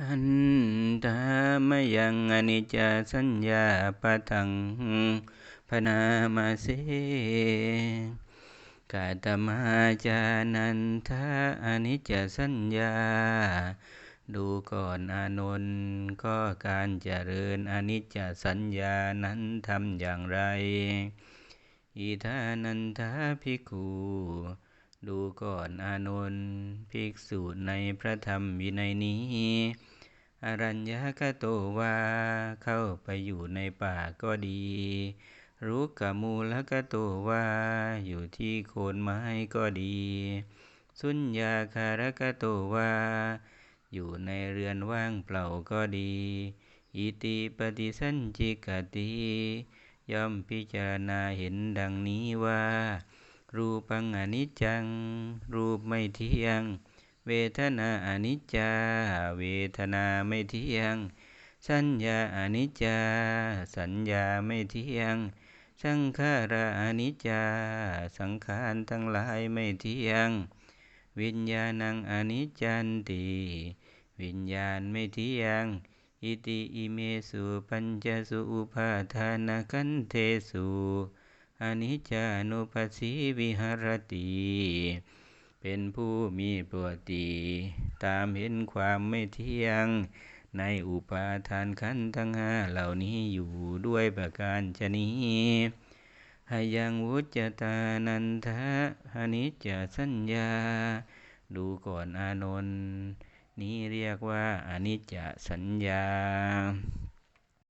หันตามยังอนิจจสัญญาปะทังพนามาเสกาตมาจานันทาอนิจจสัญญา ดูก่อนอานนท์ก็การเจริญอนิจจสัญญานั้นทำอย่างไร อิทานันทาภิกขุ ดูก่อนอานนท์ภิกษุในพระธรรมวินัยนี้ อรัญญกโตวาเข้าไปอยู่ในป่าก็ดีรุกขมูลกโตวาอยู่ที่โคนไม้ก็ดี สุญญาคารกโตวาอยู่ในเรือนว่างเปล่าก็ดี อิติปฏิสัญจิกติ ย่อมพิจารณาเห็นดังนี้ว่า รูปังอนิจจัง รูปไม่เที่ยง เวทนาอนิจจา เวทนาไม่เที่ยง สัญญาอนิจจา สัญญาไม่เที่ยง สังขารอนิจจา สังขารทั้งหลายไม่เที่ยง วิญญาณังอนิจจันติวิญญาณไม่เที่ยง อิติอิเมสุปัญจสุอุปาทานขันเทสุ อนิจจานุปัสสีวิหารติ เป็นผู้มีปกติ ตามเห็นความไม่เที่ยง ในอุปาทานขันธ์ทั้งห้าเหล่านี้อยู่ด้วยประการชนีหายังวุจตานันทะอนิจจสัญญา ดูก่อนอานนท์นี้เรียกว่าอนิจจสัญญา